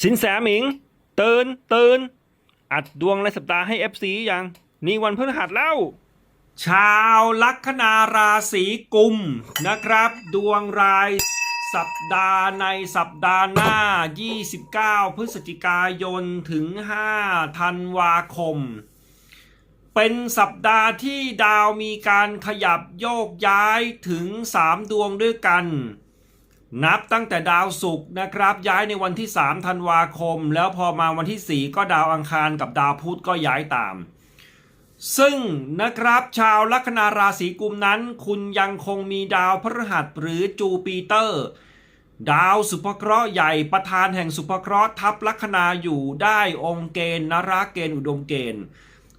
สินแสหมิงตื่นตื่นอัดดวงในสัปดาห์ให้ FC ยังนี่วันพฤหัสแล้ว ชาวลัคนาราศีกุมนะครับ ดวงรายสัปดาห์ในสัปดาห์หน้า 29 พฤศจิกายนถึง 5 ธันวาคม เป็นสัปดาห์ที่ดาวมีการขยับโยกย้ายถึง 3 ดวงด้วยกัน นับตั้งแต่ดาวศุกร์นะครับ ย้ายในวันที่ 3 ธันวาคม แล้วพอมาวันที่ 4 ก็ดาวอังคารกับดาวพุธก็ย้ายตาม ซึ่งนะครับชาวลัคนาราศีกุมนั้น คุณยังคงมีดาวพฤหัสหรือจูปิเตอร์ ดาวสุภเคราะห์ใหญ่ประธานแห่งสุภเคราะห์ทับลัคนาอยู่ได้องค์เกณฑ์นราเกณฑ์อุดมเกณฑ์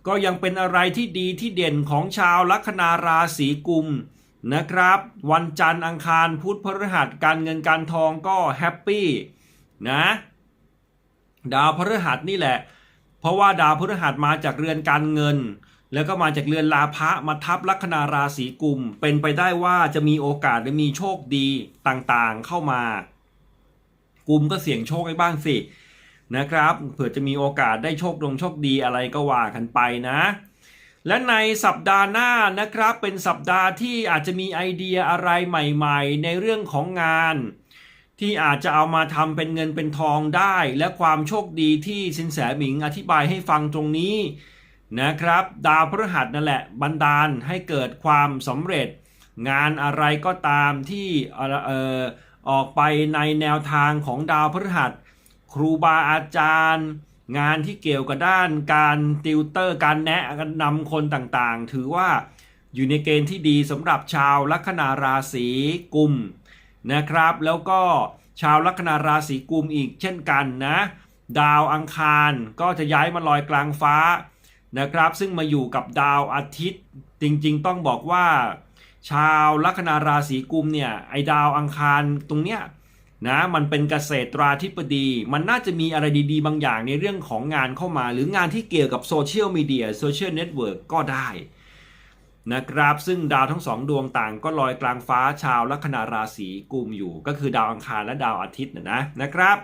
ก็ยังเป็นอะไรที่ดีที่เด่นของชาวลัคนาราศีกุม นะครับ วันจันทร์อังคารพุธพฤหัสการเงินการทองก็แฮปปี้นะดาวพฤหัสนี่แหละ เพราะว่าดาวพฤหัสมาจากเรือนการเงิน แล้วก็มาจากเรือนลาภะมาทับลัคนาราศีกุม เป็นไปได้ว่าจะมีโอกาสหรือมีโชคดีต่างๆเข้ามา กุมก็เสี่ยงโชคให้บ้างสินะครับเผื่อจะมีโอกาสได้โชคดงโชคดีอะไรก็ว่ากันไปนะ และในสัปดาห์หน้านะครับเป็นสัปดาห์ที่อาจจะมีไอเดียอะไรใหม่ๆ ในเรื่องของงาน ที่อาจจะเอามาทำเป็นเงินเป็นทองได้ และความโชคดีที่สินแสหมิงอธิบายให้ฟังตรงนี้นะครับ ดาวพฤหัสนั่นแหละบันดาลให้เกิดความสำเร็จ งานอะไรก็ตามที่เอ่อเอ่อออกไปในแนวทางของดาวพฤหัส ครูบาอาจารย์ งานที่เกี่ยวกับด้านการติวเตอร์การแนะนำคนต่างๆ ถือว่าอยู่ในเกณฑ์ที่ดีสำหรับชาวลัคนาราศีกุมนะครับ แล้วก็ชาวลัคนาราศีกุมอีกเช่นกันนะ ดาวอังคารก็จะย้ายมาลอยกลางฟ้านะครับ ซึ่งมาอยู่กับดาวอาทิตย์ จริงๆ ต้องบอกว่า ชาวลัคนาราศีกุมเนี่ยไอดาวอังคารตรงเนี้ย นะมันเป็นเกษตราธิบดี มันน่าจะมีอะไรดีๆ บางอย่างในเรื่องของงานเข้ามา หรืองานที่เกี่ยวกับโซเชียลมีเดียโซเชียลเน็ตเวิร์กก็ได้นะครับซึ่งดาวทั้งสองดวงต่างก็ลอยกลางฟ้าชาวลัคนาราศีกุมอยู่ ก็คือดาวอังคารและดาวอาทิตย์นะนะนะครับ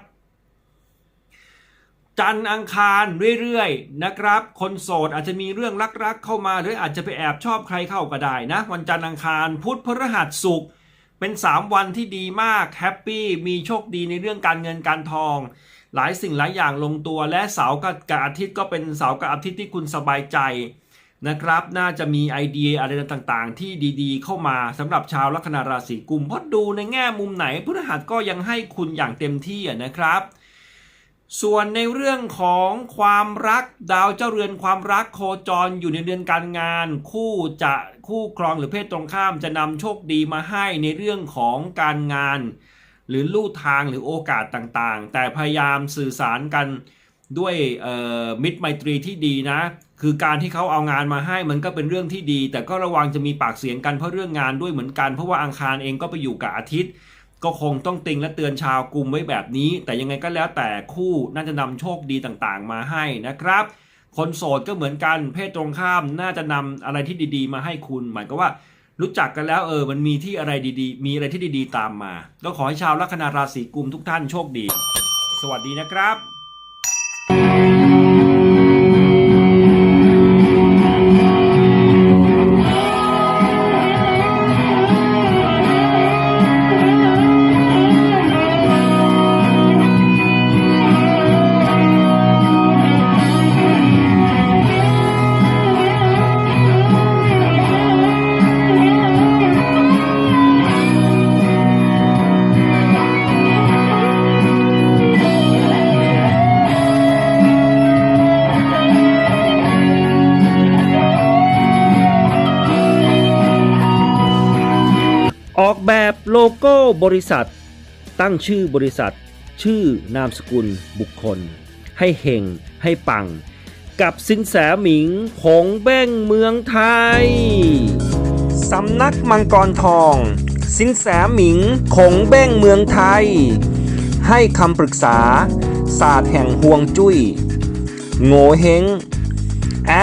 จันทร์อังคารเรื่อยๆนะครับ คนโสดอาจจะมีเรื่องรักๆเข้ามา หรืออาจจะไปแอบชอบใครเข้าก็ได้นะ วันจันทร์อังคารพุธพฤหัสศุกร์ เป็น 3 วันที่ดีมากแฮปปี้มีโชคดีในเรื่องการเงินการทอง หลายสิ่งหลายอย่างลงตัวและเสาร์กับอาทิตย์ก็เป็นเสาร์กับอาทิตย์ที่คุณสบายใจนะครับ น่าจะมีไอเดียอะไรต่างๆ ที่ดีๆ เข้ามาสำหรับชาวลัคนาราศีกุมเพราะดูในแง่มุมไหนพฤหัสก็ยังให้คุณอย่างเต็มที่นะครับ ส่วนในเรื่องของความรักดาวเจ้าเรือนความรักโคจรอยู่ในเรือนการงาน คู่จะคู่ครองหรือเพศตรงข้ามจะนำโชคดีมาให้ในเรื่องของการงาน หรือลู่ทางหรือโอกาสต่างๆ แต่พยายามสื่อสารกันด้วยมิตรไมตรีที่ดีนะ คือการที่เขาเอางานมาให้มันก็เป็นเรื่องที่ดี แต่ก็ระวังจะมีปากเสียงกันเพราะเรื่องงานด้วยเหมือนกันเพราะว่าอังคารเองก็ไปอยู่กับอาทิตย์ ก็คงต้องติงและเตือนชาวกลุ่มไว้แบบนี้ แต่ยังไงก็แล้วแต่คู่น่าจะนำโชคดีต่างๆ มาให้นะครับ คนโสดก็เหมือนกันเพศตรงข้ามน่าจะนำอะไรที่ดีๆ มาให้คุณ หมายก็ว่ารู้จักกันแล้วเออมันมีที่อะไรดีๆ มีอะไรที่ดีๆ ตามมา ก็ขอให้ชาวลัคนาราศีกุมทุกท่านโชคดี สวัสดีนะครับ บโลโก้บริษัท ตั้งชื่อบริษัท ชื่อนามสกุลบุคคล ให้เฮงให้ปัง กับสินแสหมิงผงแบ้งเมืองไทย สำนักมังกรทอง สินแสหมิงคงแบ้งเมืองไทย ให้คำปรึกษา ศาสตร์แห่งห่วงจุย้ยโงเฮง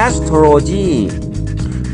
astrology